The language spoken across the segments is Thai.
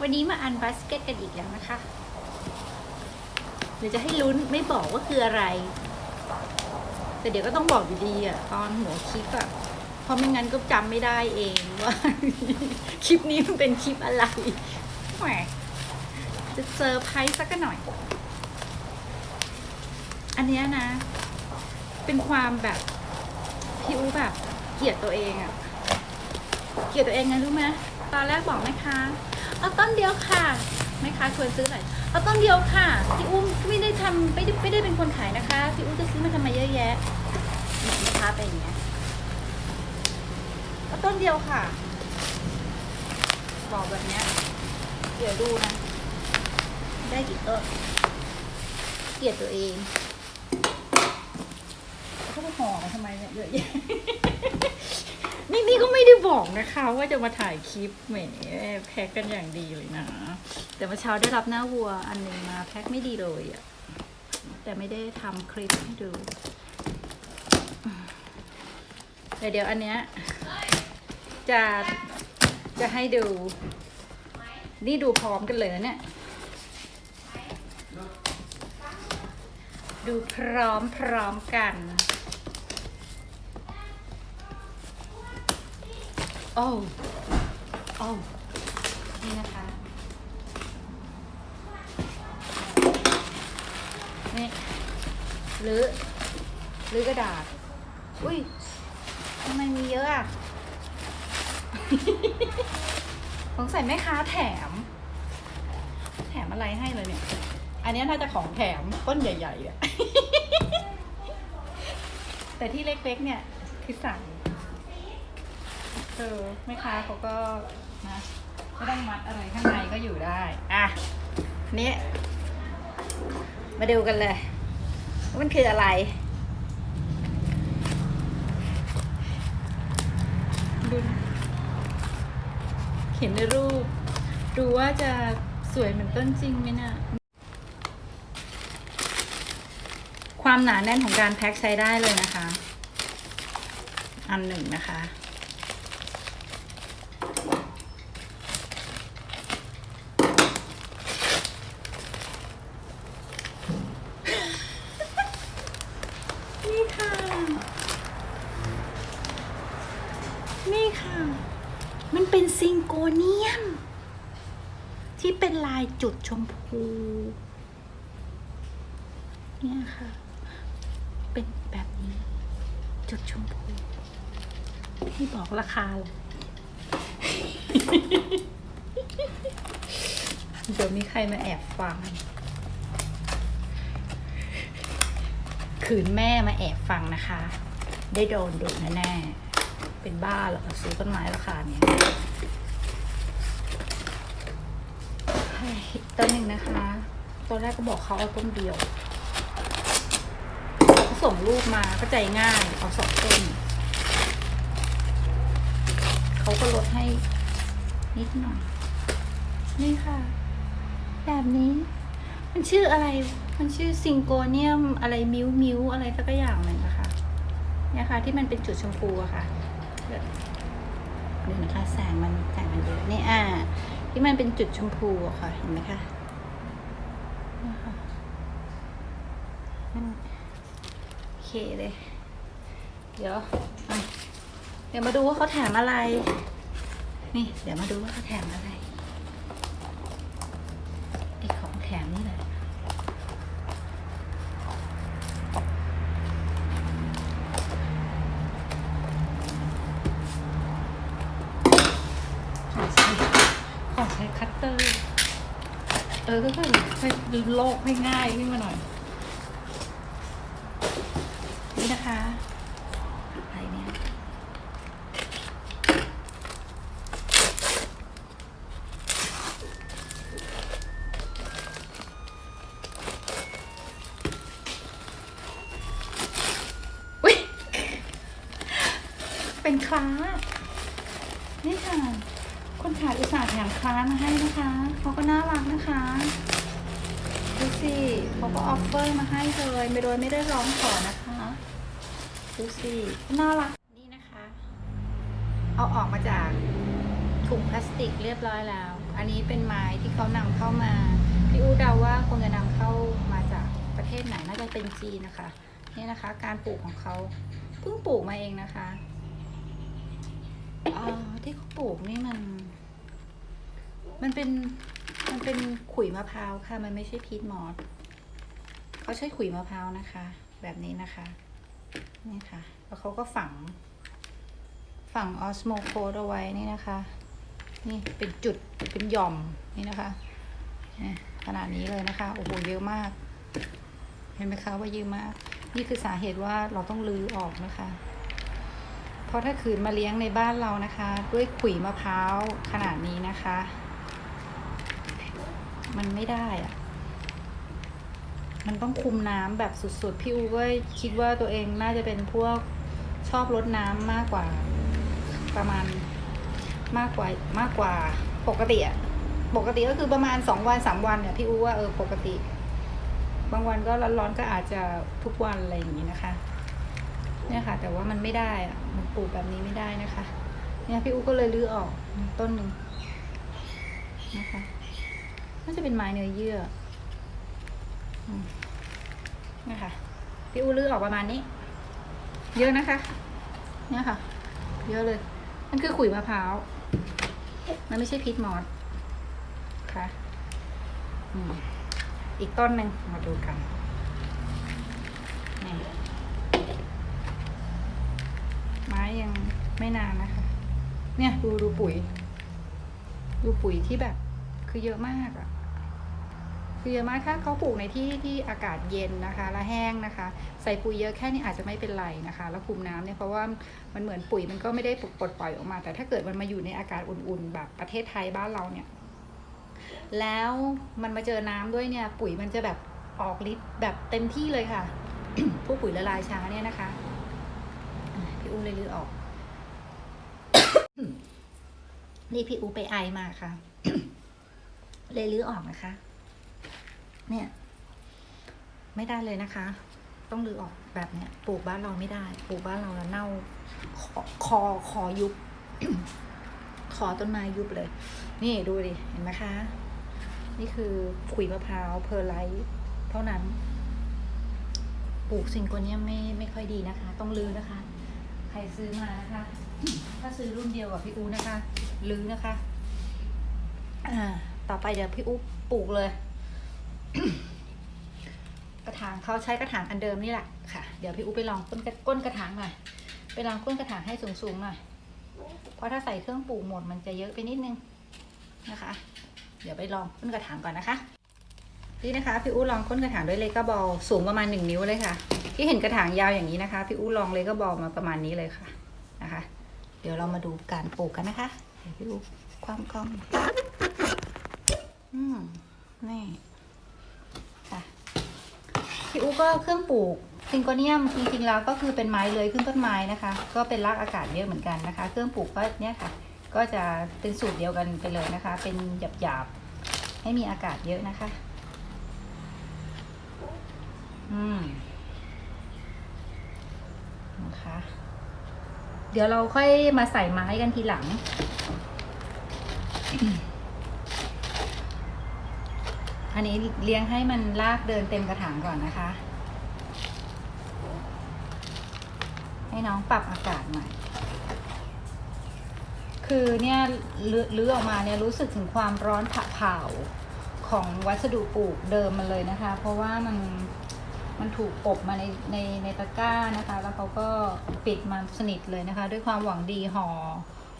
วันนี้มาอันบัสเก็ตกันอีกแล้วนะคะเดี๋ยวจะให้ลุ้นไม่บอกว่าคืออะไร แต่เดี๋ยวก็ต้องบอกอยู่ดีอะตอนหัวคลิปอะเพราะไม่งั้นก็จำไม่ได้เองว่า คลิปนี้มันเป็นคลิปอะไรแหมจะเซอร์ไพรส์สักหน่อย อันเนี้ยนะ เป็นความแบบพี่อูแบบเกลียดตัวเองอะเกลียดตัวเองไงรู้ไหมตอนแรกบอกแม่ค้า เอาต้นเดียวค่ะแม่ค้าชวนซื้อหน่อยเอาต้นเดียวค่ะพี่อุ้มไม่ได้ทำไม่ได้ไม่ได้เป็นคนขายนะคะพี่อุ้มจะซื้อมาทำไมเยอะแยะแม่ค้าเป็นอย่างเงี้ยเอาต้นเดียวค่ะ บอกแบบเนี้ยเดี๋ยวดูนะ ได้กี่ต้นเกลียดตัวเองเขาไปห่อทำไมเนี่ยเยอะแยะ นี่นี่ก็ไม่ได้บอกนะคะ ว่าจะมาถ่ายคลิปแหมแพ็กกันอย่างดีเลยนะ แต่เมื่อเช้าได้รับหน้าวัวอันหนึ่งมาแพ็คไม่ดีเลยอะแต่ไม่ได้ทำคลิปให้ดูแต่เดี๋ยวอันเนี้ยจะจะให้ดู นี่ดูพร้อมกันเลยนะเนี่ย ดูพร้อมพร้อมกัน โอ้โอ้นี่นะคะนี่หรือหรือกระดาษ อุ้ยทำไมมีเยอะอะสงสัยแม่ค้าแถม แถมอะไรให้เลยเนี่ย อันนี้น่าจะของแถมต้นใหญ่ๆอะแต่ที่เล็กๆเนี่ยคือสั่ง เออแม่ค้าเขาก็นะไม่ต้องมัดอะไรข้างในก็อยู่ได้ อะ นี่ มาดูกันเลยว่ามันคืออะไร ดูนะเห็นในรูป ดูว่าจะสวยเหมือนต้นจริงไหมนะความหนาแน่นของการแพ็คใช้ได้เลยนะคะ อันหนึ่งนะคะ นี่ค่ะ นี่ค่ะ มันเป็นซิงโกเนียม ที่เป็น ลายจุดชมพู เนี่ยค่ะ เป็นแบบนี้ จุดชมพูให้บอกราคาเลยเดี๋ยวมีใครมาแอบฟัง ขืนแม่มาแอบฟังนะคะ ได้โดนดุแน่ๆ เป็นบ้าเหรอซื้อต้นไม้ราคาเนี้ยเฮ้ยอีก ต้นหนึ่งนะคะตอนแรกก็บอกเขาเอาต้นเดียวเขาส่งรูปมาก็ใจง่ายเอาสองต้นเขาก็ลดให้นิดหน่อย นี่ค่ะ แบบนี้ มันชื่ออะไร มันชื่อซิงโกเนียมอะไรมิวมิวอะไรสักอย่างหนึ่งอะคะเนี่ยค่ะที่มันเป็นจุดชมพูอะค่ะเดี๋ยวเดี๋ยวนะคะแสงมันแสงมันเยอะนี่อ่า ที่มันเป็นจุดชมพูอะค่ะ เห็นไหมคะโอเคเลย เดี๋ยวเดี๋ยวมาดูว่าเขาแถมอะไร นี่ เดี๋ยวมาดูว่าเขาแถมอะไรไอของแถมนี่แหละ ขอใช้ขอ ใช้คัตเตอร์ เออก็คือให้โลกให้ง่ายขึ้นมาหน่อย นี่นะคะอะไรเนี่ยเป็นคลาสนี่ค่ะ คนขายอุตส่าห์แถมคลาสมาให้นะคะเขาก็น่ารักนะคะดูสิเขาก็ออฟเฟอร์มาให้เลยไม่โดยไม่ได้ร้องขอนะคะดูสิน่ารักนี่นะคะ เอาออกมาจากถุงพลาสติกเรียบร้อยแล้ว อันนี้เป็นไม้ที่เขานำเข้ามาพี่อูเดาว่าคงจะนำเข้ามาจากประเทศไหนน่าจะเป็นจีนนะคะนี่นะคะ การปลูกของเขาเพิ่งปลูกมาเองนะคะอ่าที่เขาปลูกนี่มัน มันเป็นมันเป็นขุยมะพร้าวค่ะ มันไม่ใช่พีทมอสเขาใช้ขุยมะพร้าวนะคะ แบบนี้นะคะ นี่ค่ะ แล้วเขาก็ฝัง ฝังออสโมโคดเอาไว้นี่นะคะ นี่เป็นจุดเป็นหย่อมนี่นะคะนี่ขนาดนี้เลยนะคะ โอ้โหเยอะมาก เห็นไหมคะว่าเยอะมาก นี่คือสาเหตุว่าเราต้องรื้อออกนะคะ เพราะถ้าขืนมาเลี้ยงในบ้านเรานะคะ ด้วยขุยมะพร้าวขนาดนี้นะคะ มันไม่ได้อะมันต้องคุมน้ำแบบสุดๆ พี่อูก็คิดว่าตัวเองน่าจะเป็นพวกชอบรดน้ำมากกว่า ประมาณมากกว่ามากกว่าปกติอะปกติก็คือประมาณสองวันสามวันเนี่ยพี่อูว่าเออปกติ บางวันก็ร้อนๆก็อาจจะทุกวันอะไรอย่างนี้นะคะเนี่ยค่ะ แต่ว่ามันไม่ได้อะมันปลูกแบบนี้ไม่ได้นะคะ เนี่ยพี่อูก็เลยรื้อออกต้นหนึ่งนะคะ น่าจะเป็นไม้เนื้อเยื่อเนี่ยค่ะพี่อูรื้อออกประมาณนี้ เยอะนะคะ เนี่ยค่ะ เยอะเลย มันคือขุยมะพร้าว มันไม่ใช่พีทมอสค่ะอีกต้นหนึ่งมาดูกันไม้ยังไม่นานนะคะ เนี่ยดูดูปุ๋ย ดูปุ๋ยที่แบบ คือเยอะมากอะคือเยอะมากถ้าเขาปลูกในที่ที่อากาศเย็นนะคะและแห้งนะคะ ใส่ปุ๋ยเยอะแค่นี้อาจจะไม่เป็นไรนะคะ แล้วคุมน้ำเนี่ยเพราะว่ามันเหมือนปุ๋ยมันก็ไม่ได้ปลดปล่อยออกมา แต่ถ้าเกิดมันมาอยู่ในอากาศอุ่นๆ แบบประเทศไทยบ้านเราเนี่ย แล้วมันมาเจอน้ำด้วยเนี่ย ปุ๋ยมันจะแบบออกฤทธิ์แบบเต็มที่เลยค่ะพวกปุ๋ยละลายช้าเนี่ยนะคะอะพี่อูเลยลือออก นี่พี่อูไปไอมาค่ะ เลยลื้อออกนะคะ เนี่ย ไม่ได้เลยนะคะ ต้องรื้อออกแบบเนี้ยปลูกบ้านเราไม่ได้ ปลูกบ้านเราแล้วเน่าคอคอคอยุบคอต้นไม้ยุบเลย นี่ดูดิ เห็นไหมคะ นี่คือขุยมะพร้าวเพอร์ไลท์เท่านั้น ปลูกสิ่งคนนี้ยไม่ไม่ค่อยดีนะคะ ต้องลื้อนะคะ ใครซื้อมานะคะ ถ้าซื้อรุ่นเดียวกับพี่อูนะคะ ลื้อนะคะ อ่า ต่อไปเดี๋ยวพี่อูปลูกเลย กระถางเขาใช้กระถางอันเดิมนี่แหละค่ะ เดี๋ยวพี่อูไปลองก้นกระก้นกระถางหน่อย ไปลองก้นกระถางให้สูงๆหน่อย เพราะถ้าใส่เครื่องปลูกหมดมันจะเยอะไปนิดนึงนะคะ เดี๋ยวไปลองก้นกระถางก่อนนะคะ นี่นะคะพี่อู้ลองก้นกระถางด้วยเลกาบอลสูงประมาณหนึ่งนิ้วเลยค่ะ ที่เห็นกระถางยาวอย่างนี้นะคะพี่อู้ลองเลกาบอลมาประมาณนี้เลยค่ะนะคะ เดี๋ยวเรามาดูการปลูกกันนะคะ เดี๋ยวพี่อู้ความกล้อง อืมนี่ค่ะพี่อูก็เครื่องปลูกซิงโกเนียมจริงๆแล้วก็คือเป็นไม้เลื้อยขึ้นต้นไม้นะคะ ก็เป็นรากอากาศเยอะเหมือนกันนะคะ เครื่องปลูกก็เนี่ยค่ะ ก็จะเป็นสูตรเดียวกันไปเลยนะคะ เป็นหยาบๆให้มีอากาศเยอะนะคะ อืมนะคะเดี๋ยวเราค่อยมาใส่ไม้กันทีหลัง อันนี้เลี้ยงให้มันลากเดินเต็มกระถางก่อนนะคะ ให้น้องปรับอากาศหน่อยคือเนี่ยลื้อลื้อออกมาเนี่ยรู้สึกถึงความร้อนผะเผาของวัสดุปลูกเดิมมันเลยนะคะ เพราะว่ามันมันถูกอบมาในในในตะกร้านะคะ แล้วเขาก็ปิดมันสนิทเลยนะคะ ด้วยความหวังดีห่อ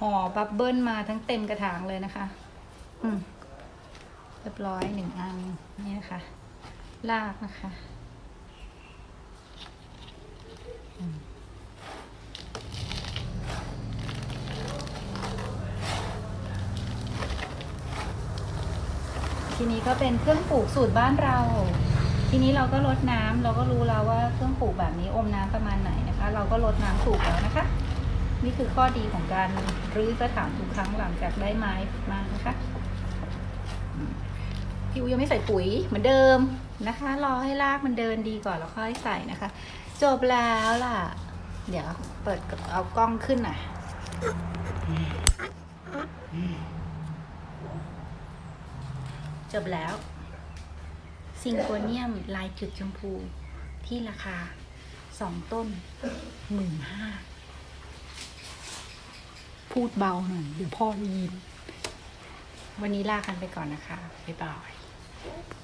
ห่อบับเบิ้ลมาทั้งเต็มกระถางเลยนะคะ อืม รียบร้อยหนึ่งอันนี่นะคะลากนะคะทีนี้ก็เป็นเครื่องปลูกสูตรบ้านเรา ทีนี้เราก็ลดน้ำเราก็รู้แล้วว่าเครื่องปลูกแบบนี้อมน้ำประมาณไหนนะคะ เราก็ลดน้ำถูกแล้วนะคะ นี่คือข้อดีของการรื้อกระถางทุกครั้งหลังจากได้ไม้มานะคะ พี่ยังไม่ใส่ปุ๋ยเหมือนเดิมนะคะ รอให้รากมันเดินดีก่อนแล้วค่อยใส่นะคะ จบแล้วล่ะ เดี๋ยวเปิดเอากล้องขึ้นหน่ะจบแล้ว ซิงโครเนียมลายจุดชมพูที่ราคาสองต้นหมื่นห้าพูดเบาหน่อยเดี๋ยวพ่อได้ยิน วันนี้ลากันไปก่อนนะคะ บ๊ายบาย Thank you.